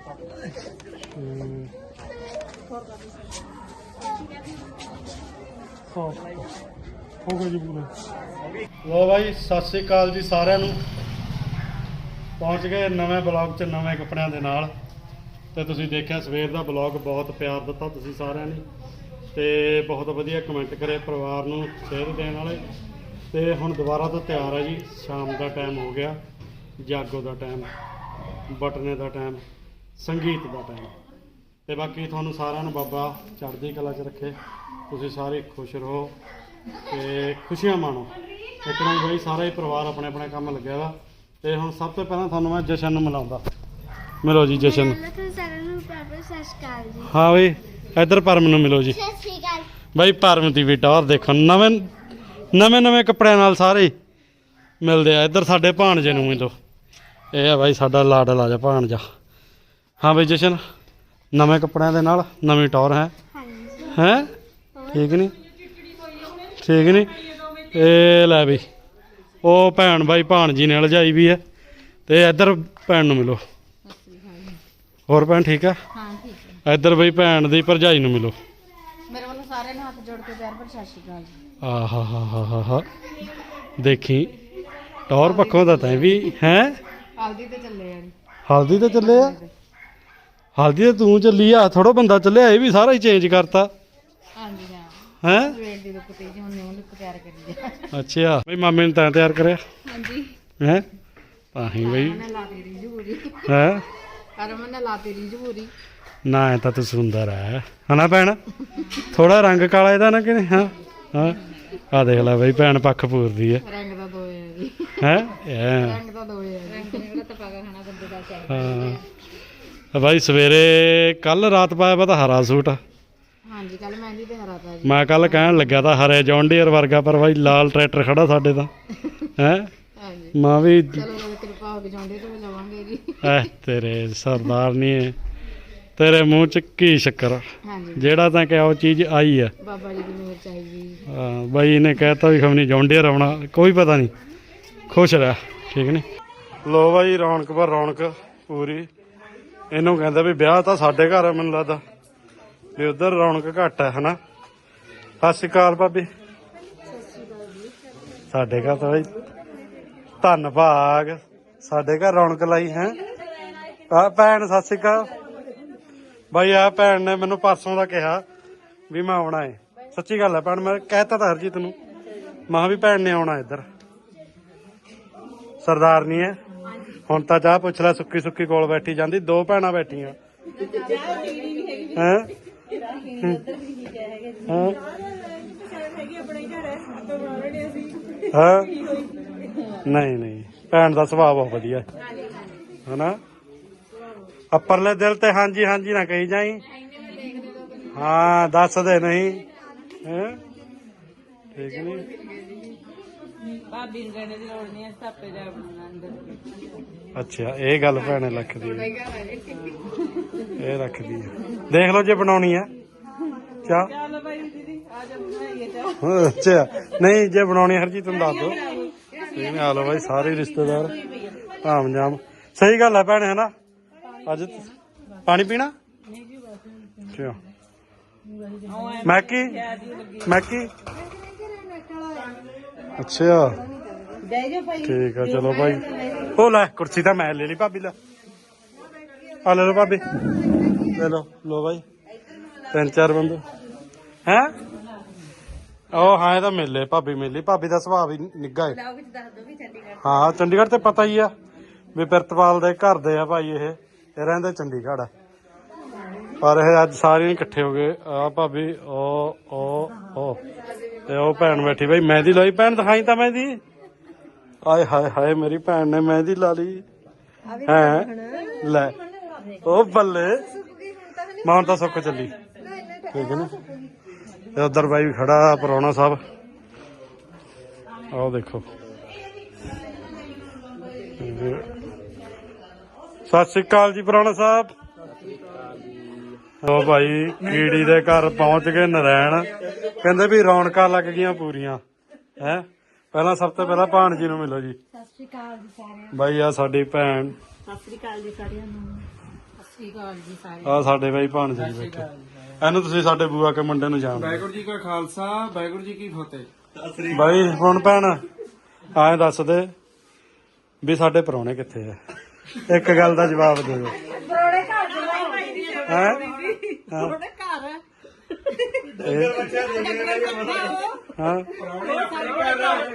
ਹਮ। ਹਾਂ। ਹੋ ਗਿਆ ਜੀ ਪੂਰਾ ਲੋ ਬਾਈ, ਸਤਿ ਸ੍ਰੀ ਅਕਾਲ ਜੀ ਸਾਰਿਆਂ ਨੂੰ ਪਹੁੰਚ ਗਏ ਨਵੇਂ ਬਲੌਗ 'ਚ, ਨਵੇਂ ਕੱਪੜਿਆਂ ਦੇ ਨਾਲ ਤੇ ਤੁਸੀਂ ਦੇਖਿਆ ਸਵੇਰ ਦਾ ਬਲੌਗ ਬਹੁਤ ਪਿਆਰ ਦਿੱਤਾ ਤੁਸੀਂ ਸਾਰਿਆਂ ਨੇ ਤੇ ਬਹੁਤ ਵਧੀਆ ਕਮੈਂਟ ਕਰੇ ਪਰਿਵਾਰ ਨੂੰ ਸ਼ੇਅਰ ਦੇਣ ਵਾਲੇ ਤੇ ਹੁਣ ਦੁਬਾਰਾ ਤੋਂ ਤਿਆਰ ਹੈ ਜੀ, ਸ਼ਾਮ ਦਾ ਟਾਈਮ ਹੋ ਗਿਆ, ਜਾਗੋ ਦਾ ਟਾਈਮ ਬਟਨੇ ਦਾ ਟਾਈਮ ਸੰਗੀਤ ਦਾ ਟਾਈਮ ਤੇ ਬਾਕੀ ਤੁਹਾਨੂੰ ਸਾਰਿਆਂ ਨੂੰ ਬਾਬਾ ਚੜ੍ਹਦੀ ਕਲਾ 'ਚ ਰੱਖੇ। ਤੁਸੀਂ ਸਾਰੇ ਖੁਸ਼ ਰਹੋ ਤੇ ਖੁਸ਼ੀਆਂ ਮਾਣੋ। ਇੱਕਦਮ ਬਈ ਸਾਰਾ ਹੀ ਪਰਿਵਾਰ ਆਪਣੇ ਆਪਣੇ ਕੰਮ ਲੱਗਿਆ ਵਾ। ਤੇ ਹੁਣ ਸਭ ਤੋਂ ਪਹਿਲਾਂ ਤੁਹਾਨੂੰ ਮੈਂ ਜਸ਼ਨ ਨੂੰ ਮਿਲਾਉਂਦਾ। ਮਿਲੋ ਜੀ ਜਸ਼ਨ। ਜੀ। ਹਾਂ ਬਈ ਇੱਧਰ ਪਰਮ ਨੂੰ ਮਿਲੋ ਜੀ। ਬਾਈ ਪਰਮ ਦੀ ਵੀ ਟੌਰ ਦੇਖੋ ਨਵੇਂ ਨਵੇਂ ਨਵੇਂ ਕੱਪੜਿਆਂ ਨਾਲ ਸਾਰੇ ਮਿਲਦੇ ਆ। ਇੱਧਰ ਸਾਡੇ ਭਾਣਜੇ ਨੂੰ ਮਿਲੋ ਇਹ ਆ ਬਾਈ ਸਾਡਾ ਲਾਡਲਾ ਜਿਹਾ ਭਾਣਜਾ। ਹਾਂ ਬਈ ਜਸ਼ਨ ਨਵੇਂ ਕੱਪੜਿਆਂ ਦੇ ਨਾਲ ਨਵੀਂ ਟੌਰ ਹੈ। ਹੈ? ਠੀਕ ਨਹੀਂ ਠੀਕ ਨਹੀਂ ਇਹ ਲੈ ਬਈ ਉਹ ਭੈਣ ਬਾਈ ਭਾਣਜੀ ਨੇ ਲਜਾਈ ਵੀ ਹੈ ਤੇ ਇੱਧਰ ਭੈਣ ਨੂੰ ਮਿਲੋ। ਹੋਰ ਭੈਣ ਠੀਕ ਆ? ਹਾਂ ਠੀਕ ਇੱਧਰ ਬਈ ਭੈਣ ਦੀ ਭਰਜਾਈ ਨੂੰ ਮਿਲੋ। ਮੇਰੇ ਵੱਲੋਂ ਸਾਰਿਆਂ ਨੂੰ ਹੱਥ ਜੋੜ ਕੇ ਪਿਆਰ ਭਰੀ ਸਤਿ ਸ਼੍ਰੀ ਅਕਾਲ ਜੀ। ਆਹਾ ਹਾ ਹਾ ਹਾ ਹਾ ਦੇਖੀ ਟੌਰ ਪੱਖੋਂ ਤਾਂ ਤੈਂ ਵੀ ਹੈ? ਹਲਦੀ ਤੇ ਚੱਲੇ ਆ ਹਲਦੀ ਤੇ ਚੱਲੇ ਆ? ਹਲਦੀ ਤੇ ਤੂੰ ਚੱਲੀ ਆ ਥੋੜਾ ਬੰਦਾ ਚੱਲਿਆ ਇਹ ਵੀ ਸਾਰਾ ਹੀ ਚੇਂਜ ਕਰਤਾ। ਹਾਂਜੀ ਹਾਂ। ਹੈ? ਸਵੇਰ ਦੀ ਲੁੱਕ ਤੇ ਜੀ ਹੁਣ ਨਿਊ ਲੁੱਕ ਤਿਆਰ ਕਰੀ ਆ। ਅੱਛਾ ਬਈ ਮਾਮੇ ਨੇ ਤਾਂ ਤਿਆਰ ਕਰਿਆ। ਹਾਂਜੀ। ਹੈ? ਤਾਂ ਬਈ। ਮੈਂ ਨੇ ਐ ਤਾਂ ਤੂੰ ਸੁੰਦਰ ਹੈ ਹਨਾ ਭੈਣ? ਥੋੜਾ ਰੰਗ ਕਾਲਾ ਇਹਦਾ ਨਾ ਕਿ ਨਹੀਂ? ਹਾਂ? ਹਾਂ? ਆ ਦੇਖ ਲੈ ਬਈ ਭੈਣ ਪੱਖ ਪੂਰਦੀ ਹੈ ਰੰਗ ਦਾ ਦੋ ਹੈ ਹੈ? ਰੰਗ ਦਾ ਦੋ ਹੈ ਰੰਗ ਨੇ ਕਿਹੜਾ ਤਪਾਗਾ ਖਾਣਾ ਬੰਦੇ ਦਾ ਚਾਹੀਦਾ। ਹਾਂ। ਬਾਈ ਸਵੇਰੇ ਕੱਲ ਰਾਤ ਪਾਇਆ ਵਾ ਤਾਂ ਹਰਾ ਸੂਟ। ਹਾਂਜੀ ਕੱਲ ਮਹਿੰਦੀ ਤੇ ਹਰਾ ਤਾ ਜੀ। ਮੈਂ ਕੱਲ ਕਹਿਣ ਲੱਗਿਆ ਤਾਂ ਹਰੇ ਜੌਨ ਡੀਅਰ ਵਰਗਾ ਪਰ ਬਾਈ ਲਾਲ ਟਰੈਕਟਰ ਖੜਾ ਸਾਡੇ ਤਾਂ। ਹੈ? ਹਾਂਜੀ ਮਾਂ ਵੀ ਚਲੋ ਕਿਰਪਾ ਹੋ ਕੇ ਜਾਂਦੇ ਤੇ ਜਾਵਾਂਗੇ ਜੀ। ਐ ਤੇਰੇ ਸਰਦਾਰ ਨਹੀਂ ਹੈ ਤੇਰੇ ਮੂੰਹ ਚ ਕੀ ਸ਼ੱਕਰ? ਹਾਂਜੀ। ਜਿਹੜਾ ਤਾਂ ਕਿ ਉਹ ਚੀਜ਼ ਆਈ ਆ। ਬਾਬਾ ਜੀ ਦੀ ਮਿਹਰ ਚਾਹੀਦੀ ਹਾਂ, ਬਾਈ ਇਹਨੇ ਕਹਿਤਾ ਵੀ ਖਮਨੀ ਜੌਨ ਡੀਅਰ ਆਉਣਾ ਕੋਈ ਪਤਾ ਨਹੀਂ ਖੁਸ਼ ਰਹਿ ਠੀਕ ਨਹੀਂ ਲੋ ਬਾਈ ਰੌਣਕ ਪਰ ਰੌਣਕ ਪੂਰੀ। ਇਹਨੂੰ ਕਹਿੰਦਾ ਵੀ ਵਿਆਹ ਤਾਂ ਸਾਡੇ ਘਰ ਆ, ਮੈਨੂੰ ਲੱਗਦਾ। ਵੀ ਉਧਰ ਰੌਣਕ ਘੱਟ ਹੈ ਹਨਾ? ਸਤਿ ਸ਼੍ਰੀ ਅਕਾਲ ਭਾਬੀ। ਸਾਡੇ ਘਰ ਤਾਂ ਬਾਈ ਧੰਨ ਭਾਗ ਸਾਡੇ ਘਰ ਰੌਣਕ ਲਾਈ, ਹੈ? ਆ ਭੈਣ, ਸਤਿ ਸ਼੍ਰੀ ਅਕਾਲ। ਬਾਈ ਆ ਭੈਣ ਨੇ ਮੈਨੂੰ ਪਰਸੋਂ ਦਾ ਕਿਹਾ ਵੀ ਮੈਂ ਆਉਣਾ ਏ। ਸੱਚੀ ਗੱਲ ਹੈ ਭੈਣ, ਮੈਂ ਕਹਿਤਾ ਤਾਂ ਹਰਜੀਤ ਨੂੰ। ਮਾਂ ਵੀ ਭੈਣ ਨੇ ਆਉਣਾ ਇੱਧਰ। ਸਰਦਾਰ ਨਹੀਂ ਹੈ। ਹੁਣ ਤਾਂ ਚਾਹ ਪੁੱਛ ਲੈ, ਸੁੱਕੀ ਸੁੱਕੀ ਕੋਲ ਬੈਠੀ ਜਾਂਦੀ, ਦੋ ਭੈਣਾਂ ਬੈਠੀਆਂ। ਹੈ? ਹਾਂ? ਹਾਂ? ਨਹੀਂ ਨਹੀਂ, ਭੈਣ ਦਾ ਸੁਭਾਅ ਬਹੁਤ ਵਧੀਆ। ਹੈ ਹਨਾ? ਅੱਪਰਲੇ ਦਿਲ ਤੇ ਹਾਂਜੀ ਹਾਂਜੀ ਨਾ ਕਹੀ ਜਾਈ। ਹਾਂ ਦੱਸਦੇ ਨਹੀਂ। ਹੈ? ਠੀਕ ਨਹੀਂ? ਭਾਬੀ ਨੂੰ ਕਹਿਣੇ ਦੀ ਲੋੜ ਨਹੀਂ ਹੈ ਸਤਾਪੇ ਜਾ ਬਣਾਉਣਾ ਅੰਦਰ। ਅੱਛਾ ਇਹ ਗੱਲ ਭੈਣੇ ਰੱਖਦੀ ਹੈ ਇਹ ਰੱਖਦੀ ਹੈ ਦੇਖ ਲਓ ਜੇ ਬਣਾਉਣੀ ਆ। ਚਾਹ ਚਲੋ ਭਾਈ ਦੀਦੀ ਆ ਜਾ ਬਣਾਈਏ ਚਾਹ। ਅੱਛਾ ਨਹੀਂ ਜੇ ਬਣਾਉਣੀ ਹਰਜੀ ਤੁਹਾਨੂੰ ਦੱਸ ਦਿਓ। ਇਹ ਆ ਲਓ ਬਾਈ ਸਾਰੇ ਰਿਸ਼ਤੇਦਾਰ। ਆਮ ਜਾਮ। ਸਹੀ ਗੱਲ ਹੈ ਭੈਣੇ ਹੈ ਨਾ ਅੱਜ ਪਾਣੀ ਪੀਣਾ? ਅੱਛਾ ਮੈਕੀ ਮੈਕੀ ਅੱਛਾ। ਦੇ ਜੋ ਭਾਈ ਠੀਕ ਆ ਚਲੋ ਭਾਈ। ਉਹ ਲੈ ਕੁਰਸੀ ਤਾਂ ਮੈਂ ਲੈ ਲਈ ਭਾਬੀ ਲੈ। ਆ ਲੈ ਲਓ ਭਾਬੀ। ਲੈ ਲਓ ਲੋ ਭਾਈ। ਤਿੰਨ ਚਾਰ ਬੰਦੇ। ਹੈ? ਉਹ ਹਾਂ ਇਹ ਤਾਂ ਮਿਲੇ ਭਾਬੀ ਮਿਲੀ ਭਾਬੀ ਦਾ ਸੁਭਾਅ ਵੀ ਨਿੱਘਾ ਹੈ ਲਾਓ ਵਿੱਚ ਦੱਸ ਦੋ ਵੀ ਚੰਡੀਗੜ੍ਹ ਹਾਂ ਚੰਡੀਗੜ੍ਹ ਤੇ ਪਤਾ ਹੀ ਆ ਵੀ ਪਿਰਤਪਾਲ ਦੇ ਘਰ ਦੇ ਆ ਭਾਈ ਇਹ। ਇਹ ਰਹਿੰਦੇ ਚੰਡੀਗੜ੍ਹ ਆ। ਪਰ ਇਹ ਅੱਜ ਸਾਰੇ ਇਕੱਠੇ ਹੋ ਗਏ। ਆ ਭਾਬੀ ਉਹ ਉਹ ਉਹ। ਤੇ ਉਹ ਭੈਣ ਬੈਠੀ ਭਾਈ ਮਹਿੰਦੀ ਲਾਈ ਭੈਣ ਦਿਖਾਈ ਤਾਂ ਮਹਿੰਦੀ ਆਏ ਹਾਏ ਹਾਏ ਮੇਰੀ ਭੈਣ ਨੇ ਮਹਿੰਦੀ ਲਾ ਲਈ। ਹੈ? ਲੈ ਉਹ ਬੱਲੇ। ਮਾਂ ਤਾਂ ਸੁੱਕ ਚੱਲੀ। ਠੀਕ ਹੈ ਨਾ? ਤੇ ਉਧਰ ਬਾਈ ਵੀ ਖੜਾ ਪਰੌਣਾ ਸਾਹਿਬ। ਆਓ ਦੇਖੋ। ਸਤਿ ਸ੍ਰੀ ਅਕਾਲ ਜੀ ਪੁਰਾਣਾ ਸਾਹਿਬ। ਉਹ ਭਾਈ ਕੀੜੀ ਦੇ ਘਰ ਪਹੁੰਚ ਗਏ ਨਰੈਣ। ਕਹਿੰਦੇ ਵੀ ਰੌਣਕਾਂ ਲੱਗ ਗਈਆਂ ਪੂਰੀਆਂ। ਹੈ? ਪਹਿਲਾਂ ਸਭ ਤੋਂ ਪਹਿਲਾਂ ਭਾਣਜੀ ਨੂੰ ਮਿਲੋ ਜੀ। ਸਤਿ ਸ਼੍ਰੀ ਅਕਾਲ ਜੀ ਸਾਰਿਆਂ ਬਾਈ ਆ ਸਾਡੀ ਭੈਣ। ਸਤਿ ਸ੍ਰੀ ਅਕਾਲ ਜੀ ਸਾਰਿਆਂ ਨੂੰ। ਸ੍ਰੀ ਅਕਾਲ ਜੀ ਸਾਰੇ ਆ ਸਾਡੇ ਬਾਈ ਭਾਣਜੇ ਜੀ ਬੈਠੇ। ਇਹਨੂੰ ਤੁਸੀਂ ਸਾਡੇ ਬੂਆ ਕੇ ਮੁੰਡੇ ਨੂੰ ਜਾਣਦੇ। ਵਾਹਿਗੁਰੂ ਜੀ ਕਾ ਖਾਲਸਾ ਵਾਹਿਗੁਰੂ ਜੀ ਕੀ ਫਤਿਹ। ਬਾਈ ਹੁਣ ਭੈਣ ਆਏ ਦੱਸ ਦੇ ਵੀ ਸਾਡੇ ਪਰੌਣੇ ਕਿੱਥੇ ਆ? ਇੱਕ ਗੱਲ ਦਾ ਜਵਾਬ ਦੇ ਦਿਓ। ਦੇ ਹੈ। ਪਰੋੜੇ ਘਰ। ਹਾਂ।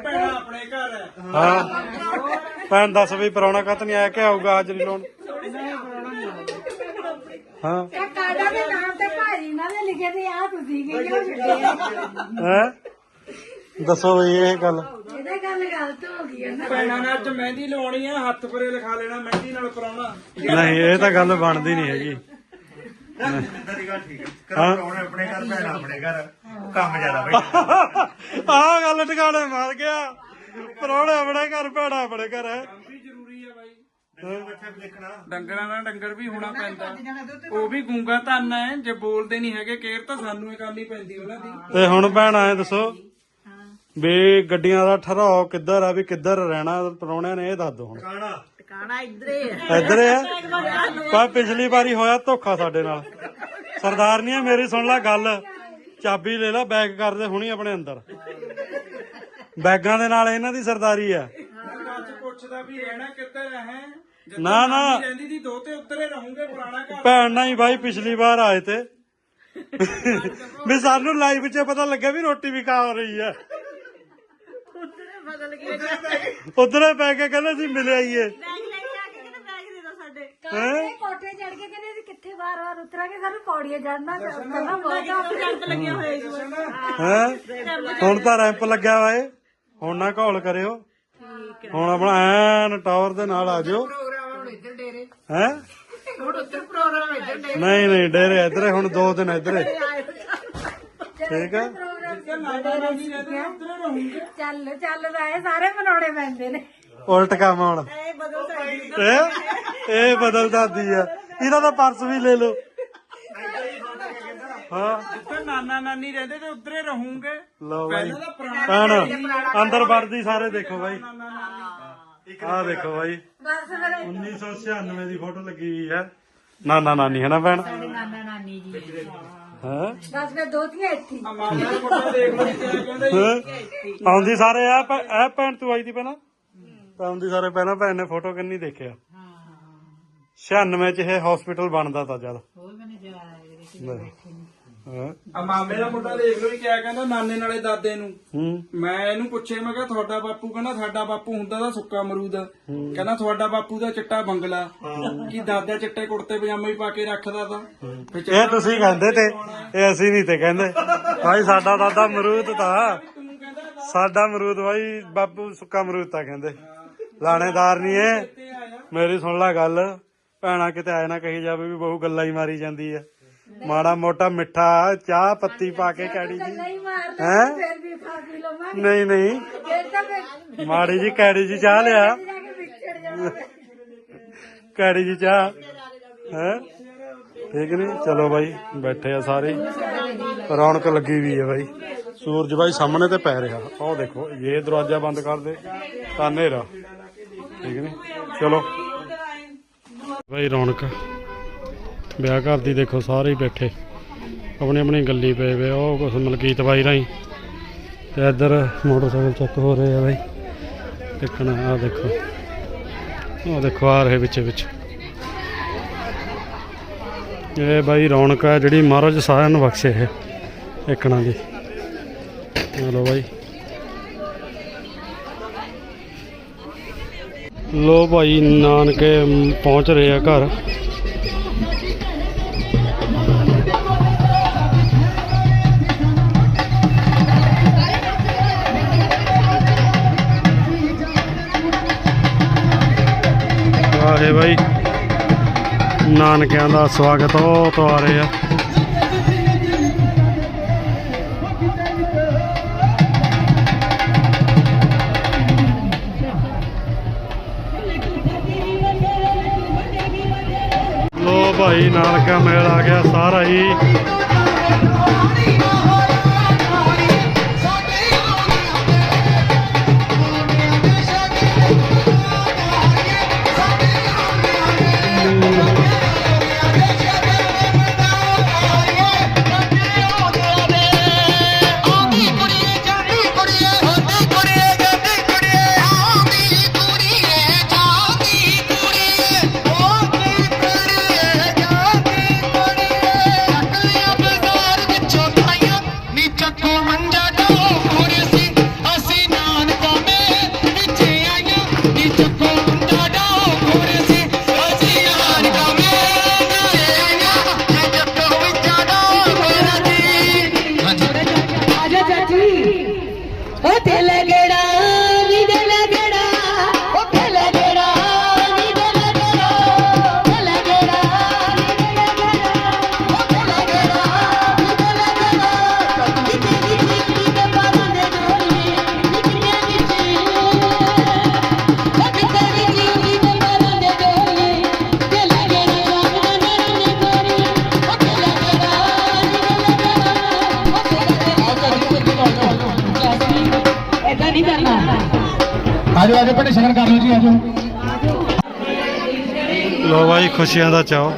ਭੈਣਾ ਆਪਣੇ ਘਰ ਹੈ ਹਾਂ। ਭੈਣ ਦੱਸ ਵੀ ਪਰੌਣਾ ਕਤ ਨਹੀਂ ਆਇਆ ਕਿ ਆਊਗਾ ਅੱਜ ਨਹੀਂ ਲਾਉਣ? ਹਾਂ। ਕਾਡਾ ਦੇ ਨਾਮ ਤੇ ਭਾਜੀ ਨਾਲ ਦੇ ਲਿਖੇ ਤੇ ਆ ਤੁਸੀਂ ਕਿਉਂ ਛੱਡੇ ਹੈ? ਦੱਸੋ ਵੀ ਇਹ ਗੱਲ। ਇਹਦੇ ਗੱਲ ਗਲਤ ਹੋ ਗਈ ਹੈ ਨਾ। ਭੈਣਾ ਨੇ ਅੱਜ ਮਹਿੰਦੀ ਲਵਾਉਣੀ ਆ ਹੱਥ ਪਰੇ ਲਿਖਾ ਲੈਣਾ ਮਹਿੰਦੀ ਨਾਲ ਪਰਾਉਣਾ ਨਹੀਂ ਇਹ ਤਾਂ ਗੱਲ ਬਣਦੀ ਨਹੀਂ ਹੈਗੀ। ਹਾਂ। ਆਪਣੇ ਘਰ ਭੈਣ ਆਪਣੇ ਘਰ ਕੰਮ ਜ਼ਿਆਦਾ ਬਈ ਆਹ ਗੱਲ ਟਿਕਾਣੇ ਮਾਰ ਗਿਆ। ਪਰੌਣੇ ਆਪਣੇ ਘਰ ਭੈਣਾ ਆਪਣੇ ਘਰ ਹੈ। ਬੱਚੇ ਵੀ ਦੇਖਣਾ ਡੰਗਰਾਂ ਨਾਲ ਡੰਗਰ ਵੀ ਹੋਣਾ ਪੈਂਦਾ। ਉਹ ਵੀ ਗੂੰਗਾ ਧੰਨ ਹੈ ਜੇ ਬੋਲਦੇ ਨਹੀਂ ਹੈਗੇ ਕੇਅਰ ਤਾਂ ਸਾਨੂੰ ਹੀ ਕਰਨੀ ਪੈਂਦੀ ਉਹਨਾਂ ਦੀ। ਤੇ ਹੁਣ ਭੈਣ ਆਏ ਦੱਸੋ ਵੀ ਗੱਡੀਆਂ ਦਾ ਠਹਿਰਾਓ ਕਿੱਧਰ ਆ ਵੀ ਕਿੱਧਰ ਰਹਿਣਾ ਪਰੌਣਿਆਂ ਨੇ ਇਹ ਦੱਸ ਦੋ ਹੁਣ। ਟਿਕਾਣਾ ਇੱਧਰ ਹੈ ਇੱਧਰ ਹੈ ਪਰ ਪਿਛਲੀ ਵਾਰੀ ਹੋਇਆ ਧੋਖਾ ਸਾਡੇ ਨਾਲ। ਸਰਦਾਰਨੀਆਂ ਮੇਰੀ ਸੁਣ ਲੈ ਗੱਲ। ਚਾਬੀ ਲੈ ਲੈ ਬੈਗ ਕਰਦੇ ਹੁਣੀ ਆਪਣੇ ਅੰਦਰ। ਬੈਗਾਂ ਦੇ ਨਾਲ ਇਹਨਾਂ ਦੀ ਸਰਦਾਰੀ ਆ। ਅੱਜ ਪੁੱਛਦਾ ਵੀ ਰਹਿਣਾ ਕਿੱਧਰ ਹੈ ਜਿੱਥੇ ਨਾ, ਨਾ। ਨਾਨੀ ਰਹਿੰਦੀ ਦੀ ਦੋ ਤੇ ਉੱਤਰੇ ਰਹੂਗੇ ਪੁਰਾਣਾ ਘਰ ਭੈਣ ਨਾਲ ਹੀ ਬਾਈ ਪਿਛਲੀ ਵਾਰ ਆਏ ਤੇ। ਵੀ ਸਾਨੂੰ ਲਾਈਵ 'ਚ ਪਤਾ ਲੱਗਿਆ ਵੀ ਰੋਟੀ ਵੀ ਖਾ ਰਹੀ ਆ। ਬਦਲ ਗਿਆ ਉਧਰੇ ਪੈ ਕੇ। ਕਹਿੰਦੇ ਸੀ ਮਿਲ ਆਈਏ। ਬੈਗ ਲੈ ਕੇ ਆ ਕੇ ਕਹਿੰਦੇ ਬੈਗ ਦੇ ਦੋ ਸਾਡੇ। ਹੈਂ? ਕੋਟੇ ਚੜ ਕੇ ਕਹਿੰਦੇ ਅਸੀਂ ਕਿੱਥੇ ਵਾਰ-ਵਾਰ ਉਤਰਾਂਗੇ ਸਾਨੂੰ ਪੌੜੀਆਂ ਚੜਨਾ ਕਰਨਾ ਬਹੁਤ ਜੰਟ ਲੱਗਿਆ ਹੋਇਆ ਜੀ ਹੈ। ਹੁਣ ਤਾਂ ਰੈਂਪ ਲੱਗਿਆ ਵਾ ਏ ਹੁਣ ਨਾ ਘੋਲ ਕਰਿਓ। ਹੁਣ ਆਪਣਾ ਐਨ ਟਾਵਰ ਦੇ ਨਾਲ ਆ ਜਾਓ। ਹੈ? ਨਹੀਂ ਨਹੀਂ ਡੇਰੇ ਇਧਰੇ ਹੁਣ ਦੋ ਦਿਨ ਇਧਰੇ ਠੀਕ ਹੈ। ਚੱਲ ਚੱਲ ਵੈ ਸਾਰੇ ਮਨਾਉਣੇ ਪੈਂਦੇ ਨੇ। ਉਲਟ ਕੰਮ ਹੁਣ। ਇਹ ਬਦਲ ਸਕਦੀ ਇਹ ਇਹ ਬਦਲ ਦਾਦੀ ਆ। ਇਹਦਾ ਤਾਂ ਪਰਸ ਵੀ ਲੈ ਲਓ। ਹਾਂ। ਜਿੱਥੇ ਨਾਨਾ ਨਾਨੀ ਰਹਿੰਦੇ ਤੇ ਉੱਤਰੇ ਰਹੂਗੇ। ਲਓ ਬਾਈ। ਪਹਿਲਾਂ ਤਾਂ ਪੁਰਾਣਾ ਭੈਣ ਅੰਦਰ ਵੜਦੀ ਸਾਰੇ ਦੇਖੋ ਬਾਈ। ਆਹ ਦੇਖੋ ਬਾਈ। ਬਸ ਫਿਰ। 1996 ਦੀ ਫੋਟੋ ਲੱਗੀ ਹੋਈ ਹੈ। ਨਾਨਾ ਨਾਨੀ ਹੈ ਨਾ ਭੈਣ? ਨਾਨਾ ਨਾਨੀ ਜੀ। ਹਾਂ? ਬਸ ਫਿਰ ਦੋਤੀਆਂ ਇੱਥੇ ਹੀ। ਮਾਮਾ ਦਾ ਮੁੰਡਾ ਦੇਖ ਲਓ ਕਿਆ ਕਹਿੰਦਾ ਜੀ। ਆਉਂਦੀ ਸਾਰੇ ਆ ਇਹ ਭੈਣ ਤੂੰ ਆਈ ਦੀ ਪਹਿਲਾਂ? ਤਾਂ ਆਉਂਦੀ ਸਾਰੇ ਪਹਿਲਾਂ ਭੈਣ ਨੇ ਫੋਟੋ ਕਿੰਨੀ ਦੇਖਿਆ? 96 ਚ ਇਹ ਹਸਪੀਟਲ ਬਣਦਾ ਤਾਂ ਜਦ ਹਾਂ। ਆ ਮਾਮੇ ਦਾ ਮੁੰਡਾ ਦੇਖ ਲਓ ਵੀ ਕਿਆ ਕਹਿੰਦਾ ਨਾਨੇ ਨਾਲੇ ਦਾਦੇ ਨੂੰ। ਹੂੰ। ਮੈਂ ਇਹਨੂੰ ਪੁੱਛਿਆ ਮੈਂ ਕਿਹਾ ਤੁਹਾਡਾ ਬਾਪੂ ਕਹਿੰਦਾ ਸਾਡਾ ਬਾਪੂ ਹੁੰਦਾ ਦਾ ਸੁੱਕਾ ਅਮਰੂਦ। ਕਹਿੰਦਾ ਤੁਹਾਡਾ ਬਾਪੂ ਦਾ ਚਿੱਟਾ ਬੰਗਲਾ। ਕੀ ਦਾਦਾ ਚਿੱਟੇ ਕੁੜਤੇ ਪਜਾਮੇ ਹੀ ਪਾ ਕੇ ਰੱਖਦਾ ਤਾ? ਫਿਰ ਇਹ ਤੁਸੀਂ ਕਹਿੰਦੇ ਤੇ ਇਹ ਅਸੀਂ ਨਹੀਂ ਤੇ ਕਹਿੰਦੇ। ਭਾਈ ਸਾਡਾ ਦਾਦਾ ਮਰੂਦ ਤਾਂ। ਤੂੰ ਕਹਿੰਦਾ ਸਾਡਾ ਮਰੂਦ ਭਾਈ ਬਾਪੂ ਸੁੱਕਾ ਮਰੂਦ ਤਾਂ ਕਹਿੰਦੇ। ਲਾਣੇਦਾਰ ਨਹੀਂ ਏ ਤੇ ਆਇਆ? ਮੇਰੀ ਸੁਣ ਲੈ ਗੱਲ। ਭੈਣਾ ਕਿਤੇ ਆਏ ਨਾ ਕਹੀ ਜਾਵੇ ਵੀ ਬਹੁ ਗੱਲਾਂ ਹੀ ਮਾਰੀ ਜਾਂਦੀ ਆ। ਮਾੜਾ ਮੋਟਾ ਮਿੱਠਾ ਚਾਹ ਪੱਤੀ ਪਾ ਕੇ ਕੈੜੀ ਜੀ। ਨਹੀਂ ਮਾਰਦੇ ਹੈਂ? ਫਿਰ ਵੀ ਖਾ ਪੀ ਲਵਾਂਗੇ। ਨਹੀਂ ਨਹੀਂ। ਫਿਰ ਤਾਂ ਫਿਰ ਮਾੜੀ ਜੀ ਕੈੜੀ ਜੀ ਚਾਹ ਲਿਆ। ਜਾ ਕੇ ਵਿਛੜ ਜਾਵਾਂਗੇ ਕੈੜੀ ਜੀ ਚਾਹ। ਹੈ? ਠੀਕ ਨਹੀਂ ਚਲੋ ਬਾਈ ਬੈਠੇ ਆ ਸਾਰੇ। ਰੌਣਕ ਲੱਗੀ ਵੀ ਹੈ ਬਾਈ। ਸੂਰਜ ਬਾਈ ਸਾਹਮਣੇ ਤੇ ਪੈ ਰਿਹਾ। ਉਹ ਦੇਖੋ ਇਹ ਦਰਵਾਜ਼ਾ ਬੰਦ ਕਰ ਦੇ। ਤਾਂ ਹਨੇਰਾ। ਠੀਕ ਨਹੀਂ ਚਲੋ। ਬਾਈ ਰੌਣਕ। ਵਿਆਹ ਘਰ ਦੀ ਦੇਖੋ, ਸਾਰੇ ਹੀ ਬੈਠੇ। ਆਪਣੀ ਆਪਣੀ ਗੱਲੀ ਪਏ ਵੇ, ਉਹ ਕੁਛ ਮਲਕੀਤ ਬਾਈ ਰਾਈ ਤੇ ਇੱਧਰ ਮੋਟਰਸਾਈਕਲ ਚੱਕ ਹੋ ਰਹੇ ਆ ਬਾਈ। ਦੇਖਣਾ ਆ ਦੇਖੋ। ਉਹ ਦੇਖੋ, ਆ ਰਹੇ ਵਿੱਚ ਵਿੱਚ ਇਹ ਬਾਈ ਰੌਣਕ ਹੈ ਜਿਹੜੀ ਮਹਾਰਾਜ ਸਾਰਿਆਂ ਨੂੰ ਬਖਸ਼ੇ ਹੈ ਇੱਕਣਾ ਦੀ ਚਲੋ ਬਾਈ। ਲੋ ਭਾਈ ਨਾਨਕੇ ਪਹੁੰਚ ਰਹੇ ਆ ਘਰ। ਨਾਨਕਿਆਂ ਦਾ ਸਵਾਗਤ ਉਹ ਤੋਂ ਆ ਰਹੇ ਆ। ਲੋ ਭਾਈ, ਨਾਨਕਾ ਮੇਲ ਆ ਗਿਆ ਸਾਰਾ ਹੀ। ਆਜੋ ਭੈਣੇ ਸ਼ਗਨ ਕਰ ਲਓ ਜੀ ਆਜੋ ਲੋ ਬਾਈ ਖੁਸ਼ੀਆਂ ਦਾ ਚਾਓ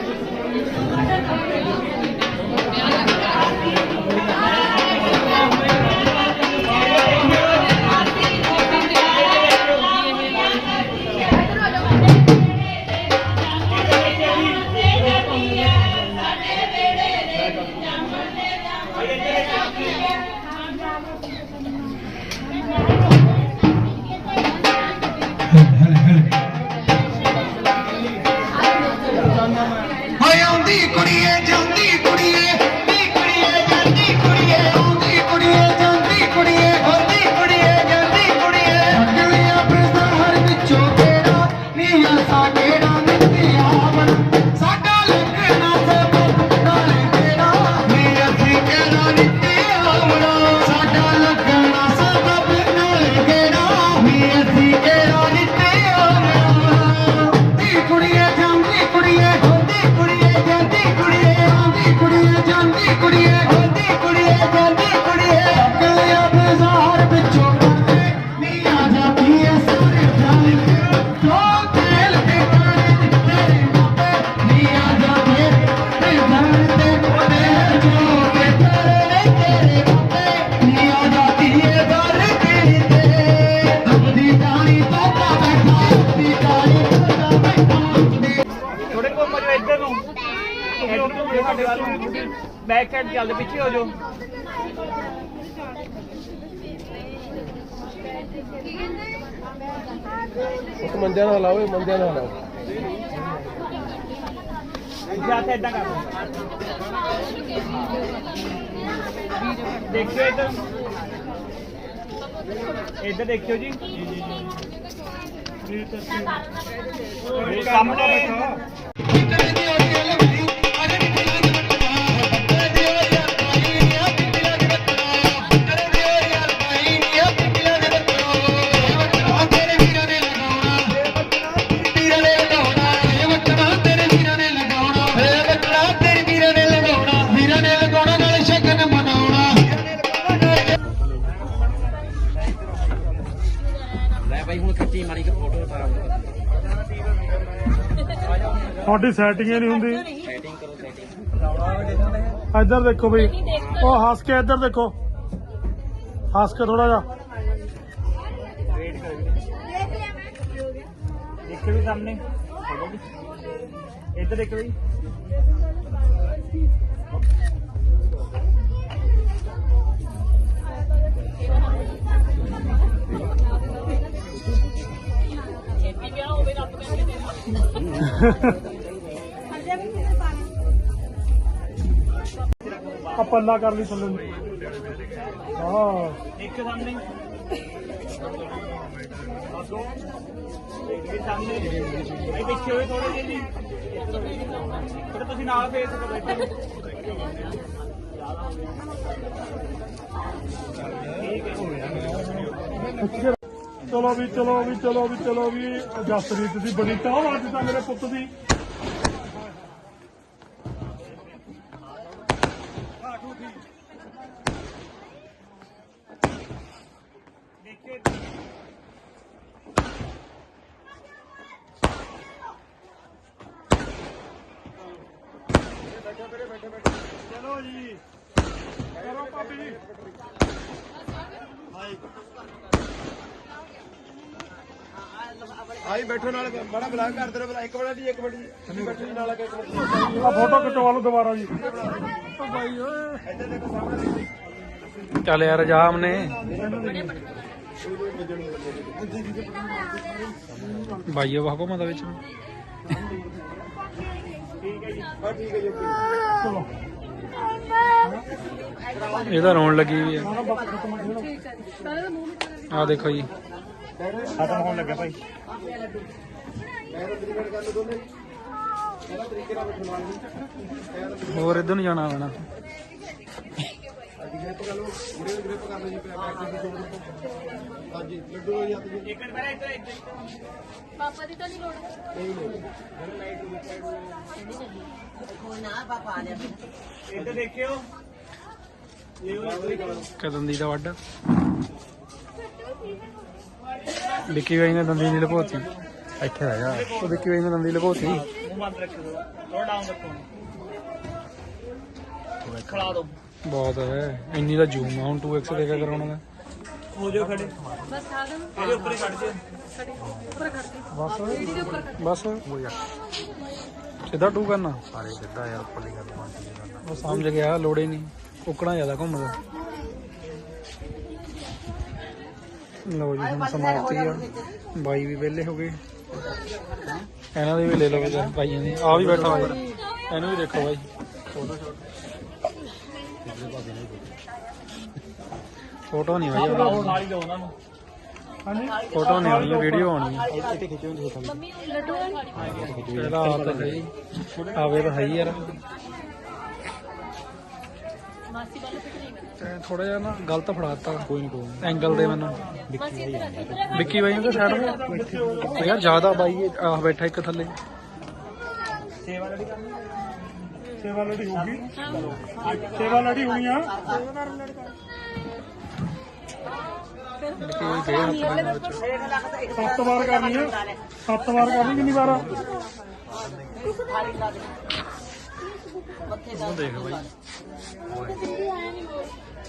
ਬੈਕ ਸਾਈਡ ਚੱਲਦੇ ਪਿੱਛੇ ਹੋ ਜਾਓ। ਮੰਦਿਆਂ ਨਾਲ ਲਾਓ ਇਹ ਮੰਦਿਆਂ ਨਾਲ ਲਾਓ। ਜਾਂ ਤੇ ਇਦਾਂ ਕਰ ਦੇਖਿਓ ਇੱਧਰ। ਇੱਧਰ ਦੇਖਿਓ ਜੀ। ਮੇਰੇ ਸਾਹਮਣੇ। ਤੁਹਾਡੀ ਸੈਟਿੰਗ ਹੀ ਨਹੀਂ ਹੁੰਦੀ। ਇੱਧਰ ਦੇਖੋ ਬਈ। ਉਹ ਹੱਸ ਕੇ ਇੱਧਰ ਦੇਖੋ। ਹੱਸ ਕੇ ਥੋੜਾ ਜਿਹਾ। ਦੇਖਿਓ ਵੀ ਸਾਹਮਣੇ। ਇੱਧਰ ਦੇਖਿਓ ਜੀ ਆ ਪੱਲਾ ਕਰ ਲਈ ਥੱਲੇ ਨੂੰ। ਹਾਂ। ਦੇਖਿਓ ਸਾਹਮਣੇ। ਆਸੋ ਇਹ ਸਾਹਮਣੇ। ਇਹ ਪਿੱਛੇ ਹੋਏ ਥੋੜੇ ਜਿਹੇ ਜੀ। ਫਿਰ ਤੁਸੀਂ ਨਾਲ ਫੇਸ ਕਰੋ ਇੱਧਰ ਚਲੋ ਵੀ ਚਲੋ ਵੀ ਚਲੋ ਵੀ ਚਲੋ ਵੀ। ਜਸਰੀਤ ਦੀ ਬਣੀ ਚਾਹ ਅੱਜ ਤਾਂ ਮੇਰੇ ਪੁੱਤ ਦੀ। ਚਲੋ ਜੀ ਕਰੋ ਭਾਬੀ ਜੀ ਆਈ ਬੈਠੋ ਨਾਲ ਬੜਾ ਬਲਾਕ ਕਰਦੇ ਰਹੋ ਇੱਕ ਮਿੰਟ ਜੀ ਇੱਕ ਮਿੰਟ ਜੀ। ਤੁਸੀਂ ਬੈਠੋ ਜੀ ਨਾਲ ਆ ਕੇ ਇੱਕ ਮਿੰਟ ਆ ਫੋਟੋ ਖਿਚਵਾ ਲਓ ਦੁਬਾਰਾ ਜੀ। ਬਾਈ ਓਏ ਚੱਲ ਯਾਰ ਜਾ ਹਮਨੇ ਬਾਈਓ ਵਾਹ ਕੋ ਵਿੱਚ। ਇਹਦਾ ਰੋਣ ਲੱਗੀ ਵੀ ਆ। ਆ ਦੇਖੋ ਜੀ। ਖਤਮ ਹੋਣ ਲੱਗਾ ਭਾਈ ਹੋਰ ਇਧਰ ਨੂੰ ਜਾਣਾ ਪੈਣਾ। ਹਾਂਜੀ ਲੱਡੂ ਜੀ ਹੱਥ ਜੀ। ਇੱਕ ਮਿੰਟ ਪਹਿਲਾਂ ਇੱਧਰ ਇੱਧਰ ਪਾਪਾ ਦੀ ਤਾਂ ਨਹੀਂ ਲੋੜ ਇੱਧਰ ਦੀ ਦਾ ਵੱਡ ਵਿੱਕੀ ਬਾਈ ਨੇ ਦੰਦੀ ਨਹੀਂ ਲਪੋਤੀ। ਇੱਥੇ ਆ ਜਾ। ਉਹ ਵਿੱਕੀ ਬਾਈ ਨੇ ਦੰਦੀ ਲਪੋਤੀ। ਮੂੰਹ ਬੰਦ ਰੱਖੋ ਥੋੜਾ ਡਾਊਨ ਰੱਖੋ। ਖੜਾ ਦੋ। ਬਹੁਤ ਹੈ। ਇੰਨੀ ਦਾ ਜ਼ੂਮ ਆ ਹੁਣ 2x ਦੇ ਕੇ ਕਰਾਉਣਾ ਦਾ ਹੋ ਜਾਓ ਖੜੇ। ਬਸ ਖਾ ਦੇ ਇਹਦੇ ਉੱਪਰ ਹੀ ਖੜ ਖੜੀ ਉੱਪਰ ਖੜ ਕੇ ਬਸ। ਇਹਦੀ ਦੇ ਉੱਪਰ ਖੜ ਬਸ। ਸਿੱਧਾ ਟੂ ਕਰਨਾ। ਸਾਰੇ ਸਿੱਧਾ ਯਾਰ ਉੱਪਰਲੀ ਗੱਲ ਪਾਉਂਦੀ ਉਹ ਸਮਝ ਗਿਆ ਲੋੜੇ ਨਹੀਂ। ਉਕਣਾ ਜ਼ਿਆਦਾ ਘੁੰਮਦਾ। ਲਓ ਜੀ ਹੁਣ ਸਮਾਪਤੀ ਆ। ਬਾਈ ਵੀ ਵਿਹਲੇ ਹੋ ਗਏ। ਇਹਨਾਂ ਦੇ ਵੀ ਲੈ ਲਓ ਬਾਈਆਂ ਦੇ। ਆ ਵੀ ਬੈਠਾ ਬਾਈ ਇਹਨੂੰ ਵੀ ਦੇਖੋ ਬਾਈ। ਫੋਟੋ ਨਹੀਂ ਆਈ। ਆਓ ਨਾਲ ਹੀ ਦੋ ਉਹਨਾਂ ਨੂੰ। ਫੋਟੋ ਨਹੀਂ ਆਉਣੀ ਵੀਡੀਓ ਆਉਣੀ ਹੈ ਮੰਮੀ ਲੱਡੂ ਇਹਦਾ ਆਪ ਤਾਂ ਸਹੀ। ਆਵੇ ਤਾਂ ਹੈ ਹੀ ਯਾਰ। ਮਾਸੀ ਵੱਲ ਫਿੱਟ ਨਹੀਂ ਕਰਨਾ ਥੋੜਾ ਜਿਹਾ ਨਾ ਗਲਤ ਫੜਾਤਾ ਕੋਈ ਨਹੀਂ ਕੋਈ ਐਂਗਲ ਦੇ ਮੈਨੂੰ। ਆ, ਆ। ਵਿੱਕੀ ਬਾਈ ਨੂੰ ਤਾਂ ਸਾਈਡ ਤੇ ਯਾਰ ਜ਼ਿਆਦਾ ਬਾਈ ਆਹ ਬੈਠਾ ਇੱਕ ਥੱਲੇ। ਸੇਵਾ ਲੜੀ ਕਰਨੀ। ਸੇਵਾ ਲੜੀ ਹੋਊਗੀ। ਸੇਵਾ ਲੜੀ ਹੋਣੀ ਆ। ਸੱਤ ਵਾਰ ਕਰਨੀ ਆ। ਸੱਤ ਵਾਰ ਕਰਨੀ ਕਿੰਨੀ ਵਾਰ ਆ? ਉਹ ਦੇਖ ਬਾਈ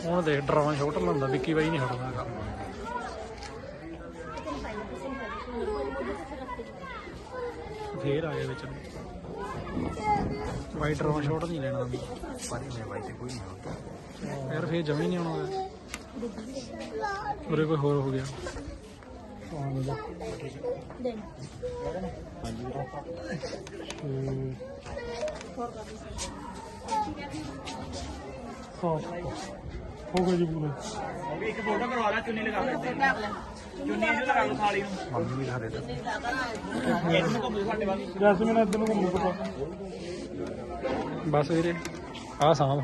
ਉਹ ਦੇਖ ਡਰਾਉਣ ਛੋਟ ਲੰਦਾ ਵਿੱਕੀ ਬਾਈ ਨਹੀਂ ਹਟਦਾ ਹੈਗਾ ਫੇਰ ਆ ਗਿਆ ਵਿੱਚ। ਬਾਈ ਡਰਾਉਣ ਛੋਟ ਨਹੀਂ ਲੈਣਾ। ਵੀ ਪਾਰੀ ਮੇਰੇ ਬਾਈ ਤੇ ਕੋਈ ਨਹੀਂ ਹੁੰਦਾ ਯਾਰ ਫੇਰ ਜਮੀ ਨਹੀਂ ਆਉਣਾ। ਉਰੇ ਕੋਈ ਹੋਰ ਹੋ ਗਿਆ। ਹਾਂ। ਹੋ ਗਿਆ ਜੀ ਪੂਰਾ। ਇੱਕ ਫੋਟੋ ਕਰਵਾ ਲੈ ਚੁੰਨੀ ਲਗਾ ਲੈ ਚੁੰਨੀ ਇਹਨੂੰ ਲਗਾ ਲਓ ਥਾਲੀ ਨੂੰ ਮੰਮੀ ਵੀ ਸਾਡੇ ਤੇ ਇਹਨੂੰ ਘੁੰਮੋ ਸਾਡੇ ਵੱਲ ਜੈਸਮੀਨ ਇੱਧਰ ਨੂੰ ਘੁੰਮੂ ਬਸ ਵੀਰੇ ਆ ਸਾਂਭ